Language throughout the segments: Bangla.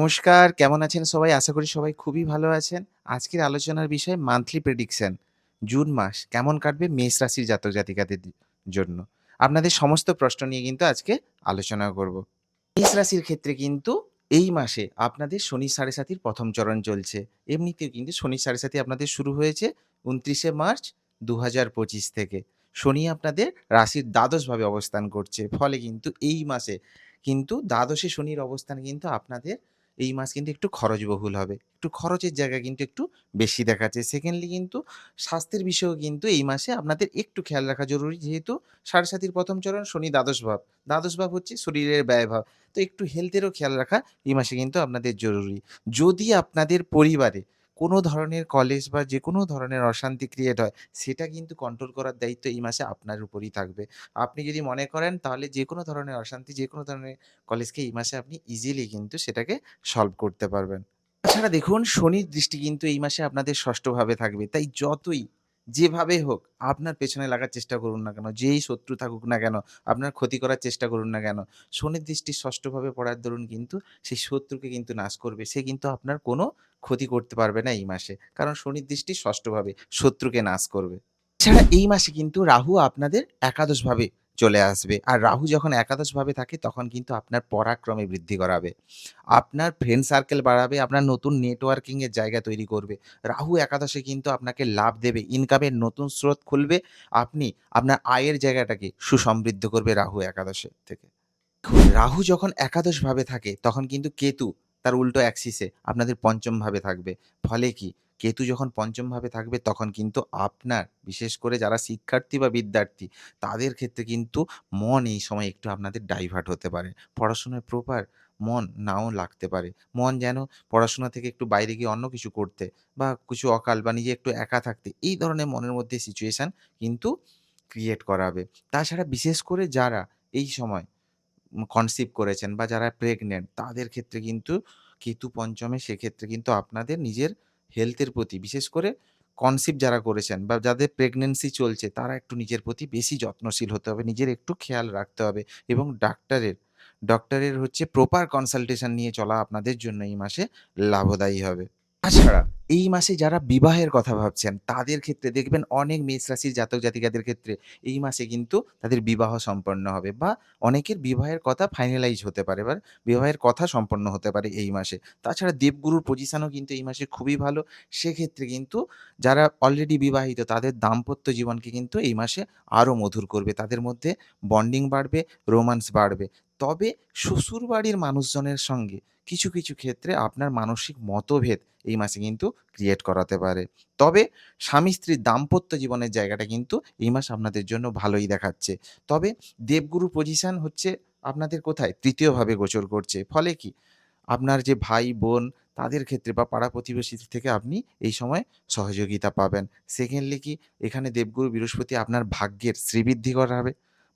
নমস্কার, কেমন আছেন সবাই? আশা করি সবাই খুবই ভালো আছেন। আজকের আলোচনার বিষয় মান্থলি প্রেডিকশন। জুন মাস কেমন কাটবে মেষ রাশির জাতক জাতিকাদের জন্য। আপনাদের সমস্ত প্রশ্ন নিয়ে কিন্তু আজকে আলোচনা করব। মেষ রাশির ক্ষেত্রে কিন্তু এই মাসে আপনাদের শনি সাড়ে সাতির প্রথম চরণ চলছে। এমনিতেও কিন্তু শনি সাড়ে সাতি আপনাদের শুরু হয়েছে ২৯শে মার্চ ২০২৫ থেকে। শনি আপনাদের রাশির দ্বাদশভাবে অবস্থান করছে। ফলে কিন্তু এই মাসে কিন্তু দ্বাদশে শনির অবস্থান কিন্তু আপনাদের এই মাছ কিন্তু একটু খরচবহুল হবে। একটু খরচের জায়গা কিন্তু একটু বেশি দেখাচ্ছে। সেকেন্ডলি কিন্তু স্বাস্থ্যের বিষয়েও কিন্তু এই মাসে আপনাদের একটু খেয়াল রাখা জরুরি। যেহেতু সাড়ে সাতির প্রথম চরণ শনি দ্বাদশ ভাব। দ্বাদশ ভাব হচ্ছে শরীরের ব্যয়ভাব। তো একটু হেলথেরও খেয়াল রাখা এই মাসে কিন্তু আপনাদের জরুরি। যদি আপনাদের পরিবারে কোনো ধরনের কলেজ বা যে কোনো ধরনের অশান্তি ক্রিয়েট হয়, সেটা কিন্তু কন্ট্রোল করার দায়িত্ব এই মাসে আপনার উপরই থাকবে। আপনি যদি মনে করেন তাহলে যে কোনো ধরনের অশান্তি, যে কোনো ধরনের কলেজকে এই মাসে আপনি ইজিলি কিন্তু সেটাকে সলভ করতে পারবেন। তাছাড়া দেখুন শনির দৃষ্টি কিন্তু এই মাসে আপনাদের ষষ্ঠভাবে থাকবে। তাই যতই যেভাবে হোক আপনার পেছনে লাগার চেষ্টা করুন না কেন, যেই শত্রু থাকুক না কেন, আপনার ক্ষতি করার চেষ্টা করুন না কেন, শনির দৃষ্টি ষষ্ঠভাবে পড়ার দরুন কিন্তু সেই শত্রুকে কিন্তু নাশ করবে। সে কিন্তু আপনার কোনো ক্ষতি করতে পারবে না এই মাসে। কারণ শনির দৃষ্টি ষষ্ঠভাবে শত্রুকে নাশ করবে। এছাড়া এই মাসে কিন্তু রাহু আপনাদের একাদশভাবে চলে আসবে। আর রাহু যখন একাদশভাবে থাকে তখন কিন্তু আপনার পরাক্রমে বৃদ্ধি করাবে। আপনার ফ্রেন্ড সার্কেল বাড়াবে, আপনার নতুন নেটওয়ার্কিং এর জায়গা তৈরি করবে। রাহু একাদশে কিন্তু আপনাকে লাভ দেবে, ইনকামের নতুন স্রোত খুলবে। আপনি আপনার আয়ের জায়গাটাকে সুসমৃদ্ধ করবে রাহু একাদশে থেকে। রাহু যখন একাদশভাবে থাকে তখন কিন্তু কেতু তার উল্টো অ্যাক্সিসে আপনাদের পঞ্চম ভাবে থাকবে। ফলে কি কেতু যখন পঞ্চম ভাবে থাকবে, তখন কিন্তু আপনার, বিশেষ করে যারা শিক্ষার্থী বা বিদ্যার্থী, তাদের ক্ষেত্রে কিন্তু মন এই সময় একটু আপনাদের ডাইভার্ট হতে পারে। পড়াশোনায় প্রপার মন নাও লাগতে পারে। মন যেন পড়াশোনা থেকে একটু বাইরে গিয়ে অন্য কিছু করতে বা কিছু অকাল বা নিজে একটু একা থাকতে, এই ধরনের মনের মধ্যে সিচুয়েশান কিন্তু ক্রিয়েট করাবে। তাছাড়া বিশেষ করে যারা এই সময় কনসিভ করেছেন বা যারা প্রেগনেন্ট তাদের ক্ষেত্রে কিন্তু কেতু পঞ্চমে সেক্ষেত্রে কিন্তু আপনাদের নিজের হেলথের প্রতি, বিশেষ করে কনসিপ্ট যারা করেছেন বা যাদের প্রেগনেন্সি চলছে, তারা একটু নিজের প্রতি বেশি যত্নশীল হতে হবে। নিজের একটু খেয়াল রাখতে হবে এবং ডাক্তারের ডক্টরের হচ্ছে প্রপার কনসালটেশন নিয়ে চলা আপনাদের জন্য এই মাসে লাভদায়ী হবে। তাছাড়া এই মাসে যারা বিবাহের কথা ভাবছেন তাদের ক্ষেত্রে দেখবেন অনেক মেষ রাশির জাতক জাতিকাদের ক্ষেত্রে এই মাসে কিন্তু তাদের বিবাহ সম্পন্ন হবে বা অনেকের বিবাহের কথা ফাইনালাইজ হতে পারে বা বিবাহের কথা সম্পন্ন হতে পারে এই মাসে। তাছাড়া দেবগুরুর পজিশনও কিন্তু এই মাসে খুবই ভালো। সেক্ষেত্রে কিন্তু যারা অলরেডি বিবাহিত তাদের দাম্পত্য জীবনকে কিন্তু এই মাসে আরও মধুর করবে। তাদের মধ্যে বন্ডিং বাড়বে, রোমান্স বাড়বে। তবে শ্বশুরবাড়ির মানুষজনের সঙ্গে কিছু, কিছু ক্ষেত্রে আপনার মানসিক মতভেদ এই মাসে কিন্তু ক্রিয়েট করাতে পারে। তবে স্বামী-স্ত্রীর দাম্পত্য জীবনের জায়গাটা কিন্তু এই মাস আপনাদের জন্য ভালোই দেখাচ্ছে। তবে দেবগুরু পজিশন হচ্ছে আপনাদের কোথায়? তৃতীয়ভাবে গোচর করছে। ফলে কি? আপনার যে ভাই-বোন তাদের ক্ষেত্রে বা পাড়া-প্রতিবেশী থেকে আপনি এই সময় সহযোগিতা পাবেন। সেকেন্ডলি কি? এখানে দেবগুরু বৃহস্পতি আপনার ভাগ্যের শ্রীবৃদ্ধি করাবে।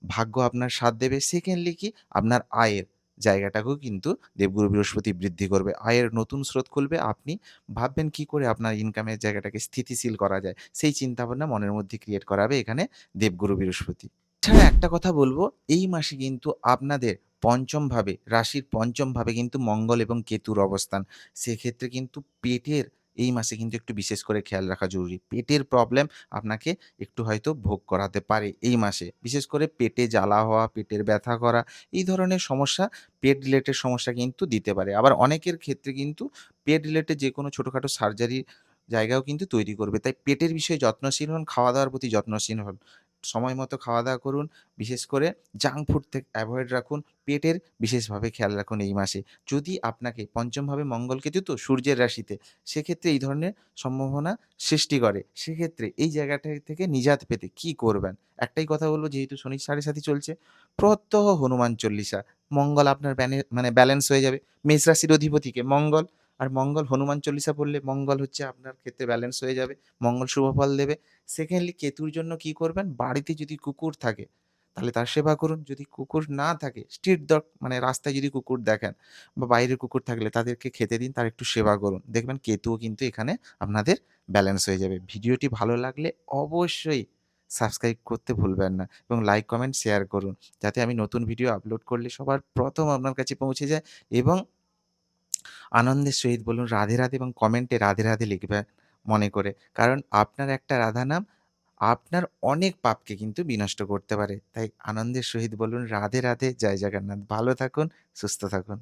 ভাগ্য আপনার সাথ দেবে। সেকেন্ডলি কি? আপনার আয়ের জায়গাটাকেও কিন্তু দেবগুরু বৃহস্পতি বৃদ্ধি করবে। আয়ের নতুন স্রোত খুলবে। আপনি ভাববেন কি করে আপনার ইনকামের জায়গাটাকে স্থিতিশীল করা যায়। সেই চিন্তাভাবনা মনের মধ্যে ক্রিয়েট করাবে এখানে দেবগুরু বৃহস্পতি। এছাড়া একটা কথা বলব এই মাসে কিন্তু আপনাদের পঞ্চম ভাবে, রাশির পঞ্চম ভাবে কিন্তু মঙ্গল এবং কেতুর অবস্থান। সেক্ষেত্রে কিন্তু পেটের এই মাসে কিন্তু একটু বিশেষ করে খেয়াল রাখা জরুরি। পেটের প্রবলেম আপনাকে একটু হয়তো ভোগ করাতে পারে এই মাসে। বিশেষ করে পেটে জ্বালা হওয়া, পেটের ব্যথা করা এই ধরনের সমস্যা পেট রিলেটেড সমস্যা কিন্তু দিতে পারে। আবার অনেকের ক্ষেত্রে কিন্তু পেট রিলেটেড যে কোনো ছোটোখাটো সার্জারির জায়গাও কিন্তু তৈরি করবে। তাই পেটের বিষয়ে যত্নশীল হন, খাওয়া-দাওয়ার প্রতি যত্নশীল হন। সময় মতো খাওয়া-দাওয়া করুন। বিশেষ করে জাঙ্ক ফুড থেকে অ্যাভয়েড রাখুন। পেটের বিশেষভাবে খেয়াল রাখুন এই মাসে। যদি আপনাকে পঞ্চমভাবে মঙ্গল কেতু তো সূর্যের রাশিতে, সেক্ষেত্রে এই ধরনের সম্ভাবনা সৃষ্টি করে। সেক্ষেত্রে এই জায়গাটা থেকে নিজাত পেতে কি করবেন? একটাই কথা বলব যেহেতু শনির সাড়ে সাতি চলছে, প্রত্যহ হনুমান চল্লিশা। মঙ্গল আপনার মানে ব্যালেন্স হয়ে যাবে। মেষ রাশির অধিপতি কে? মঙ্গল। আর মঙ্গল হনুমান চল্লিশা পড়লে মঙ্গল হচ্ছে আপনার ক্ষেত্রে ব্যালেন্স হয়ে যাবে। মঙ্গল শুভ ফল দেবে। সেকেন্ডলি কেতুর জন্য কি করবেন? বাড়িতে যদি কুকুর থাকে তাহলে তার সেবা করুন। যদি কুকুর না থাকে স্ট্রিট ডগ মানে রাস্তায় যদি কুকুর দেখেন বা বাইরে কুকুর থাকলে তাদেরকে খেতে দিন, তার একটু সেবা করুন। দেখবেন কেতুও কিন্তু এখানে আপনাদের ব্যালেন্স হয়ে যাবে। ভিডিওটি ভালো লাগলে অবশ্যই সাবস্ক্রাইব করতে ভুলবেন না এবং লাইক, কমেন্ট, শেয়ার করুন। যাতে আমি নতুন ভিডিও আপলোড করলে সবার প্রথম আপনার কাছে পৌঁছে যায় এবং আনন্দের সহিত বলুন রাধে, রাধে এবং কমেন্টে রাধে, রাধে লিখবেন মনে করে। কারণ আপনার একটা রাধা নাম আপনার অনেক পাপকে কিন্তু বিনষ্ট করতে পারে। তাই আনন্দের সহিত বলুন রাধে, রাধে, জয় জগন্নাথ। ভালো থাকুন, সুস্থ থাকুন।